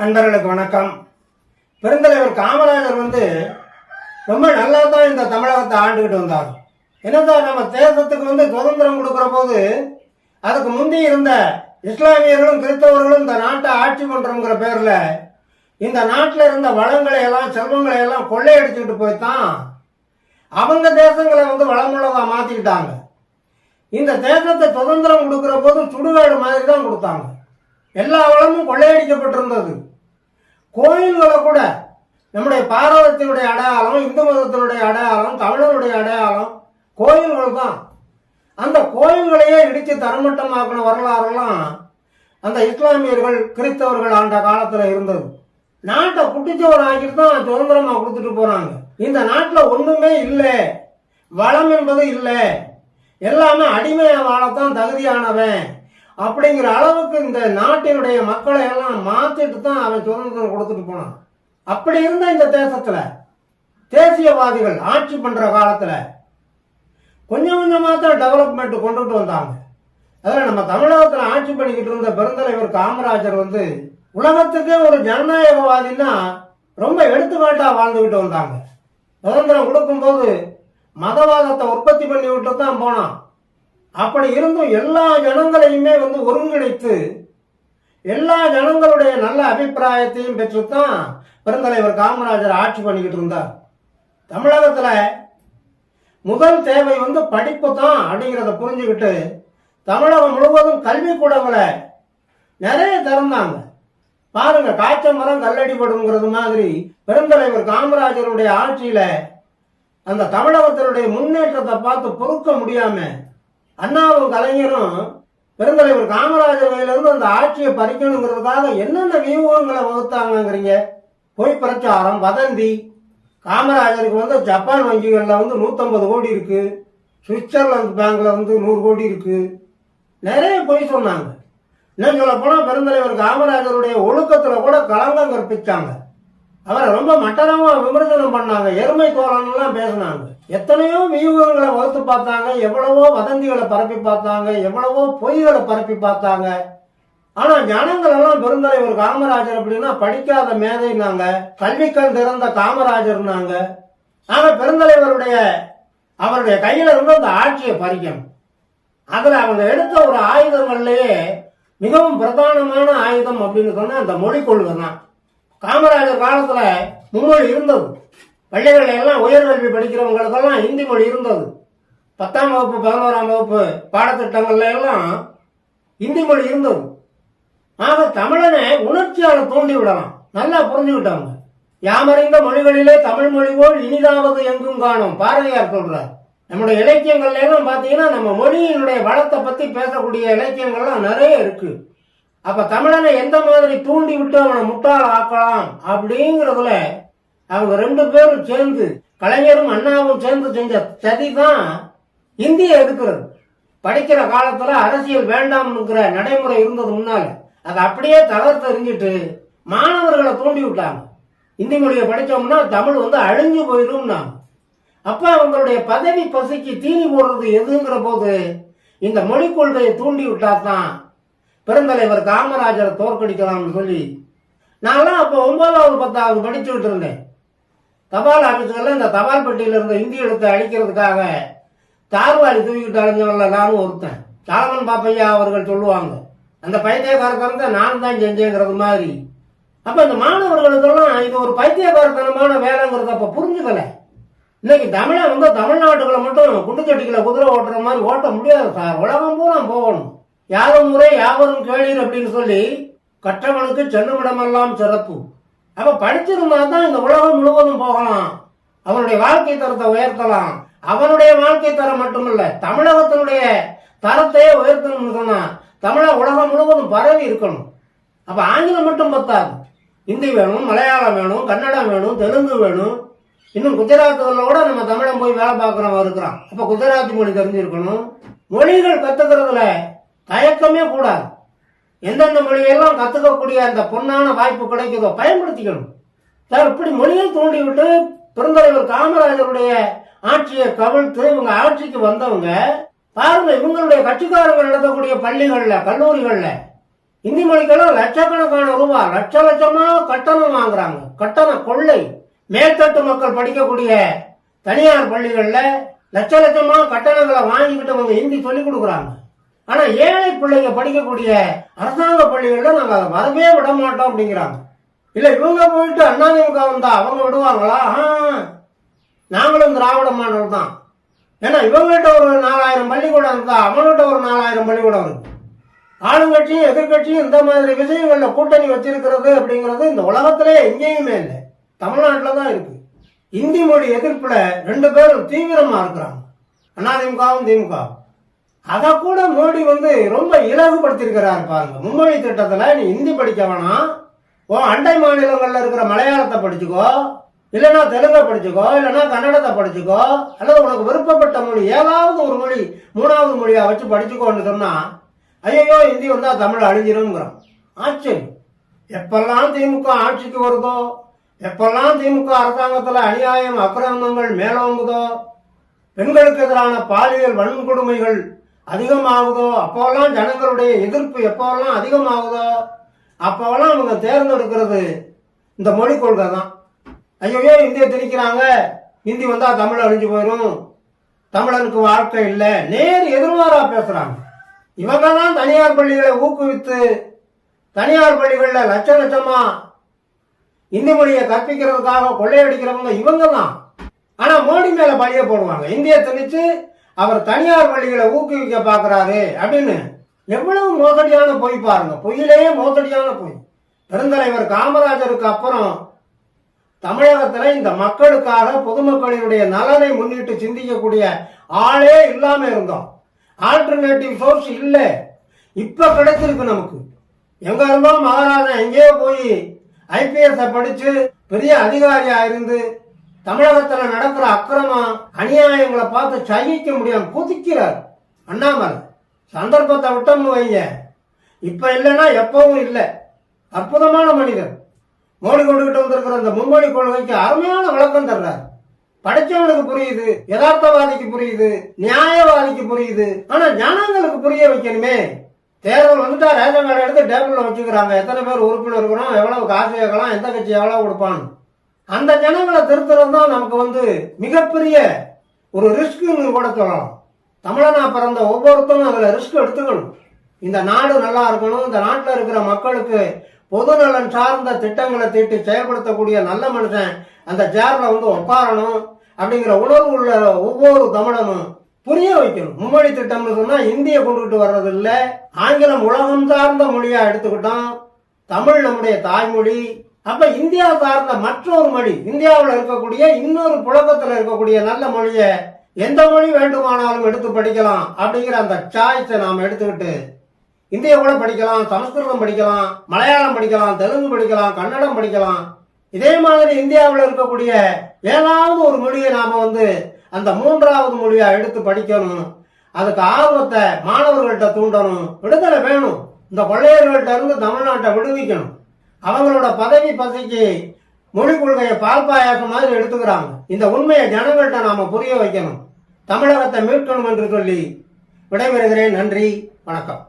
நண்பர்களுக்கு வணக்கம். பெருந்தலைவர் காமராஜர் வந்து ரொம்ப நல்லா தான் இந்த தமிழகத்தை ஆண்டுகிட்டு வந்தார். என்னதான் நம்ம தேசத்துக்கு வந்து சுதந்திரம் கொடுக்குற போது அதுக்கு முந்தி இருந்த இஸ்லாமியர்களும் கிறிஸ்தவர்களும் இந்த நாட்டை ஆட்சி பண்றோங்கிற பேர்ல இந்த நாட்டில் இருந்த வளங்களை எல்லாம் செல்வங்களை எல்லாம் கொள்ளையடிச்சுக்கிட்டு போய்தான் அவங்க தேசங்களை வந்து வளமுள்ளதா மாத்திக்கிட்டாங்க. இந்த தேசத்தை சுதந்திரம் கொடுக்குற போது சுடுகாடு மாதிரி தான் கொடுத்தாங்க. எல்லா வளமும் கொள்ளையடிக்கப்பட்டிருந்தது. கோயில்களை கூட நம்முடைய பாரதத்தினுடைய அடையாளம் இந்து மதத்தினுடைய அடையாளம் தமிழருடைய அடையாளம் கோயில்கள் தான் அந்த கோயில்களையே இடித்து தரமட்டமாக்கின வரலாறுலாம் அந்த இஸ்லாமியர்கள் கிறிஸ்தவர்கள் ஆண்ட காலத்தில் இருந்தது. நாட்டை குட்டிச்சவர் ஆக்கிட்டு தான் சுதந்திரமா கொடுத்துட்டு போறாங்க. இந்த நாட்டில் ஒண்ணுமே இல்லை. வளம் என்பது இல்லை. எல்லாமே அடிமையா வாழத்தான் தகுதியானவன். அப்படிங்கிற அளவுக்கு இந்த நாட்டினுடைய மக்களை எல்லாம் மாத்திட்டு தான் அவன் சுதந்திரம் கொடுத்துட்டு போனான். அப்படி இருந்த இந்த தேசத்துல தேசியவாதிகள் ஆட்சி பண்ற காலத்துல கொஞ்சம் கொஞ்சமா தான் டெவலப்மெண்ட் கொண்டுட்டு வந்தாங்க. அதில் நம்ம தமிழகத்தில் ஆட்சி பண்ணிக்கிட்டு இருந்த பெருந்தலைவர் காமராஜர் வந்து உலகத்துக்கே ஒரு ஜனநாயகவாதின்னா ரொம்ப எடுத்துக்காட்டாக வாழ்ந்துக்கிட்டு வந்தாங்க. சுதந்திரம் கொடுக்கும்போது மதவாதத்தை உற்பத்தி பண்ணி விட்டு தான் போனான். அப்படி இருந்தும் எல்லா ஜனங்களையுமே வந்து ஒருங்கிணைத்து எல்லா ஜனங்களுடைய நல்ல அபிப்பிராயத்தையும் பெற்றுத்தான் பெருந்தலைவர் காமராஜர் ஆட்சி பண்ணிக்கிட்டு இருந்தார். தமிழகத்துல முதல் தேவை வந்து படிப்பு தான் அப்படிங்கிறத புரிஞ்சுக்கிட்டு தமிழகம் முழுவதும் கல்வி கூடங்களை நிறைய திறந்தாங்க. பாருங்க காய்ச்ச மரம் கல்லடிபடுங்கிறது மாதிரி பெருந்தலைவர் காமராஜருடைய ஆட்சியில அந்த தமிழகத்தினுடைய முன்னேற்றத்தை பார்த்து பொறுக்க முடியாம அண்ணாவும் கலைஞரும் பெருந்தலைவர் காமராஜர் கையிலிருந்து அந்த ஆட்சியை பறிக்கணுங்கிறதுக்காக என்னென்ன வியூகங்களை வகுத்தாங்கிறீங்க பொய் பிரச்சாரம் வதந்தி. காமராஜருக்கு வந்து ஜப்பான் வங்கிகளில் வந்து நூற்றம்பது கோடி இருக்கு. சுவிட்சர்லாந்து பேங்க்ல வந்து நூறு கோடி இருக்கு. நிறைய பொய் சொன்னாங்க. இன்னும் சொல்ல போனால் பெருந்தலைவர் காமராஜருடைய ஒழுக்கத்தில் கூட களங்கம் கற்பிச்சாங்க. அவரை ரொம்ப மட்டனமாக விமர்சனம் பண்ணாங்க. எருமை தோழன்லாம் பேசினாங்க. எத்தனையோ வியூகங்களை வகுத்து பார்த்தாங்க. எவ்வளவோ வதந்திகளை பரப்பி பார்த்தாங்க. எவ்வளவோ பொய்களை பரப்பி பார்த்தாங்க. ஆனா ஜனங்கள் எல்லாம் பெருந்தலைவர் காமராஜர் அப்படின்னா படிக்காத மேதைனாங்க கல்விக்கண் திறந்த காமராஜர்னாங்க. ஆனால் பெருந்தலைவருடைய அவருடைய கையில இருந்து அந்த ஆட்சியை பறிக்கணும். அதுல அவங்க எடுத்த ஒரு ஆயுதங்கள்லயே மிகவும் பிரதானமான ஆயுதம் அப்படின்னு சொன்னா அந்த மொழி கொள்கை தான். காமராஜர் காலத்துல மும்மொழி இருந்தது. பள்ளிகள் எல்லாம் உயர்கல்வி படிக்கிறவங்களுக்கெல்லாம் ஹிந்தி மொழி இருந்தது. பத்தாம் வகுப்பு பதினோராம் வகுப்பு பாடத்திட்டங்கள்ல எல்லாம் ஹிந்தி மொழி இருந்தது. ஆக தமிழனை உணர்ச்சியால தூண்டி விடலாம். நல்லா புரிஞ்சுக்கிட்டாங்க யாமறிந்த மொழிகளிலே தமிழ் மொழி போல் இனிதாவது எங்கும் காணும் பாரதியார் சொல்றார். நம்முடைய இலக்கியங்கள்ல எல்லாம் பாத்தீங்கன்னா நம்ம மொழியினுடைய வளத்தை பத்தி பேசக்கூடிய இலக்கியங்கள்லாம் நிறைய இருக்கு. அப்ப தமிழனை எந்த மாதிரி தூண்டி விட்டு அவனை முட்டாள் ஆக்கலாம் அப்படிங்கறதுல அவங்க ரெண்டு பேரும் சேர்ந்து கலைஞரும் அண்ணாவும் சேர்ந்து செஞ்ச சதி தான் இந்திய எடுக்கிறது படிக்கிற காலத்துல அரசியல் வேண்டாம்னுங்கிற நடைமுறை இருந்தது முன்னால. அதை அப்படியே தகர்த்து எறிஞ்சிட்டு மாணவர்களை தூண்டி விட்டாங்க. இந்தி மொழியை படித்தோம்னா தமிழ் வந்து அழிஞ்சு போயிடும்னா அப்ப அவங்களுடைய பதவி பசிக்கு தீனி போடுறது எதுங்கிற போது இந்த மொழிக் கொள்கையை தூண்டி விட்டாதான் பெருந்தலைவர் காமராஜரை தோற்கடிக்கலாம்னு சொல்லி நான்லாம் அப்போ ஒன்பதாவது பத்தாவது படிச்சுக்கிட்டு இருந்தேன் தபால் ஆபீஸ்களில் இந்த தபால் பெட்டியில் இருந்த இந்தி எழுத்தை அழிக்கிறதுக்காக தார்வாளி தூக்கிட்டு அழிஞ்சவங்கள நானும் ஒருத்தன். சாலமன் பாப்பையா அவர்கள் சொல்லுவாங்க. அந்த பைத்தியகாரத்தனத்தை நான் தான் செஞ்சேங்கிறது மாதிரி. அப்ப இந்த மாணவர்களுக்கெல்லாம் இது ஒரு பைத்தியகாரத்தனமான வேலைங்கிறத அப்ப புரிஞ்சுக்கல. இன்னைக்கு தமிழை வந்து தமிழ்நாட்டுகளை மட்டும் குண்டுச்சட்டிகளை குதிரை ஓட்டுற மாதிரி ஓட்ட முடியாது சார். உலகம் பூரா போகணும். யாரும் முறை யாவரும் கேளீர் அப்படின்னு சொல்லி கற்றவனுக்கு செல்லுமிடமெல்லாம் சிறப்பு. அப்ப படிச்சிருந்தா தான் இந்த உலகம் முழுவதும் போகலாம். அவனுடைய வாழ்க்கை தரத்தை உயர்த்தலாம். அவனுடைய வாழ்க்கை தரம் மட்டுமல்ல தமிழகத்தினுடைய தரத்தையே உயர்த்தணும்னு சொன்னா தமிழ உலகம் முழுவதும் பரவி இருக்கணும். அப்ப ஆங்கிலம் மட்டும் பத்தாது. ஹிந்தி வேணும் மலையாளம் வேணும் கன்னடம் வேணும் தெலுங்கு வேணும். இன்னும் குஜராத்துகளில் கூட நம்ம தமிழன் போய் வேலை பார்க்குறவன் இருக்கிறான். அப்ப குஜராத்தி மொழி தெரிஞ்சிருக்கணும். மொழிகள் கத்துக்கிறதுல தயக்கமே கூடாது. எந்தெந்த மொழியெல்லாம் கத்துக்கக்கூடிய அந்த பொன்னான வாய்ப்பு கிடைக்குதோ பயன்படுத்திக்கணும். சார் இப்படி மொழியை தூண்டிவிட்டு பெருந்தலைவர் காமராஜருடைய ஆட்சியை கவிழ்த்து இவங்க ஆட்சிக்கு வந்தவங்க பாருங்க இவங்களுடைய கட்சிக்காரங்க நடத்தக்கூடிய பள்ளிகள்ல கல்லூரிகள்ல இந்தி மொழிக்கெல்லாம் லட்சக்கணக்கான ரூபாய் லட்ச லட்சமா கட்டணம் வாங்குறாங்க. கட்டண கொள்ளை. மேல்தட்டு மக்கள் படிக்கக்கூடிய தனியார் பள்ளிகள்ல லட்ச லட்சமா கட்டணங்களை வாங்கிக்கிட்டு அவங்க இந்தி சொல்லி கொடுக்குறாங்க. ஆனா ஏழை பிள்ளைங்க படிக்கக்கூடிய அரசாங்க பள்ளிகள்ல நாங்க அதை வரவே விட மாட்டோம் அப்படிங்கிறாங்க. இல்ல இவங்க போயிட்டு அண்ணாதிமுக வந்தா அவங்க விடுவாங்களா? ஆ, நாங்களும் திராவிட மாடல் தான். ஏன்னா இவங்ககிட்ட ஒரு நாலாயிரம் பள்ளிக்கூடம் இருந்தா அவங்ககிட்ட ஒரு நாலாயிரம் பள்ளிக்கூடம் இருக்கு. ஆளுங்கட்சியும் எதிர்கட்சியும் இந்த மாதிரி விஷயங்கள்ல கூட்டணி வச்சிருக்கிறது அப்படிங்கிறது இந்த உலகத்திலே எங்கேயுமே இல்லை. தமிழ்நாட்டில் தான் இருக்கு. இந்தி மொழி எதிர்ப்புல ரெண்டு பேரும் தீவிரமா இருக்கிறாங்க. அதிமுகவும் திமுகவும். அதை கூட மோடி வந்து ரொம்ப இலகுபடுத்தியிருக்கிறாரு பாருங்க. மும்மொழி திட்டத்தில் நீ ஹிந்தி படிக்க வேணாம். ஓ அண்டை மாநிலங்களில் இருக்கிற மலையாளத்தை படிச்சுக்கோ. இல்லைன்னா தெலுங்கை படிச்சுக்கோ. இல்லைன்னா கன்னடத்தை படிச்சுக்கோ. அல்லது உனக்கு விருப்பப்பட்ட மொழி ஏதாவது ஒரு மொழி மூணாவது மொழியா வச்சு படிச்சுக்கோன்னு சொன்னா ஐயோ ஹிந்தி வந்தா தமிழ் அழிஞ்சிருங்கிறோம் ஆச்சரியம். எப்பெல்லாம் திமுக ஆட்சிக்கு வருதோ எப்பெல்லாம் திமுக அரசாங்கத்தில் அநியாயம் அக்கிரமங்கள் மேலோங்குதோ பெண்களுக்கு எதிரான பாலியல் வன்கொடுமைகள் அதிகமாகுதோ? அப்போல்லாம் ஜனங்களுடைய எதிர்ப்பு எப்போல்லாம் அதிகமாகுதோ அப்போல்லாம் அவங்க தேர்ந்தெடுக்கிறது இந்த மொழி கொள்கை தான் ஐயோ இந்திய திணிக்கிறாங்க? ஹிந்தி வந்தா தமிழ் அழிஞ்சு போயிடும் தமிழனுக்கு வாழ்க்கை இல்லை. நேர் எதிர்மாறா பேசுறாங்க. இவங்க தான் தனியார் பள்ளிகளை ஊக்குவித்து தனியார் பள்ளிகளில் லட்ச லட்சமா இந்தி மொழியை கற்பிக்கிறதுக்காக கொள்ளையடிக்கிறவங்க இவங்க தான் ஆனா மோடி மேல பழிய போடுவாங்க. இந்திய திணிச்சு அவர் தனியார் பள்ளிகளை ஊக்குவிக்க பாக்குறாரு அப்படின்னு எவ்வளவு மோசடியான பொய் பாருங்க. பொய்யிலேயே மோசடியான பொய். பெருந்தலைவர் காமராஜருக்கு அப்புறம் தமிழகத்துல இந்த மக்களுக்காக பொதுமக்களினுடைய நலனை முன்னிட்டு சிந்திக்கக்கூடிய ஆளே இல்லாம இருந்தோம். ஆல்டர்னேட்டிவ் சோர்ஸ் இல்ல. இப்ப கிடைச்சிருக்கு நமக்கு. எங்க இருந்தோம் மகாராஜா எங்கேயோ போய் ஐபிஎஸ் படிச்சு பெரிய அதிகாரியா இருந்து தமிழகத்துல நடக்கிற அநியாயங்களை பார்த்து சகிக்க முடியாம குதிக்கிறார். அண்ணாமலை. சந்தர்ப்பத்தை விட்டோம்னு வைங்க. இப்ப இல்லைன்னா எப்பவும் இல்லை. அற்புதமான மனிதர். மோடி கொண்டுகிட்டு வந்திருக்கிற அந்த மும்மொழி கொள்கைக்கு அருமையான விளக்கம் தர்றாரு. படிச்சவனுக்கு புரியுது யதார்த்தவாதிக்கு புரியுது நியாயவாதிக்கு புரியுது. ஆனா ஜனங்களுக்கு புரிய வைக்கணுமே. தேர்தல் வந்துட்டா ரேஷன் கார்டு எடுத்து டேபிள்ல வச்சுக்கிறாங்க. எத்தனை பேர் உறுப்பினர் இருக்கிறோம் எவ்வளவு காசு கேட்கலாம் எந்த கட்சி எவ்வளவு கொடுப்பான்னு. அந்த ஜனங்களை திருத்துறது தான் நமக்கு வந்து மிகப்பெரிய ஒரு ரிஸ்க் கூட சொல்லலாம். தமிழனா பிறந்த ஒவ்வொருத்தரும் அதுல ரிஸ்க் எடுத்துக்கணும். இந்த நாடு நல்லா இருக்கணும் இந்த நாட்டில் இருக்கிற மக்களுக்கு பொது நலன் சார்ந்த திட்டங்களை தீட்டி செயல்படுத்தக்கூடிய நல்ல மனுஷன் அந்த சேரில் வந்து உட்காரணும் அப்படிங்கிற உணர்வு உள்ள ஒவ்வொரு தமிழனும் புரிய வைக்கணும். மும்மொழி திட்டம்னு சொன்னா இந்திய கொண்டுகிட்டு வர்றது இல்லை ஆங்கிலம் உலகம் சார்ந்த மொழியா எடுத்துக்கிட்டோம். தமிழ் நம்முடைய தாய்மொழி அப்ப இந்தியா சார்ந்த மற்றொரு மொழி இந்தியாவில் இருக்கக்கூடிய இன்னொரு புழக்கத்தில் இருக்கக்கூடிய நல்ல மொழியை எந்த மொழி வேண்டுமானாலும் எடுத்து படிக்கலாம் அப்படிங்கிற அந்த சாய்ஸை நாம் எடுத்துக்கிட்டு இந்திய கூட படிக்கலாம் சமஸ்கிருதம் படிக்கலாம் மலையாளம் படிக்கலாம் தெலுங்கு படிக்கலாம் கன்னடம் படிக்கலாம். இதே மாதிரி இந்தியாவில் இருக்கக்கூடிய ஏதாவது ஒரு மொழியை நாம வந்து அந்த மூன்றாவது மொழியா எடுத்து படிக்கணும். அதுக்கு ஆர்வத்தை மாணவர்கள்ட்ட தூண்டணும். விடுதலை வேணும். இந்த கொள்ளையர்கள்ட்ட இருந்து தமிழ்நாட்டை விடுவிக்கணும். அவங்களோட பதவி பசிக்கு மொழி கொள்கையை பால் பாயாசம் மாதிரி எடுத்துக்கிறாங்க. இந்த உண்மையை ஜனங்கள்கிட்ட நாம புரிய வைக்கணும். தமிழகத்தை மீட்கணும் என்று சொல்லி விடைபெறுகிறேன். நன்றி. வணக்கம்.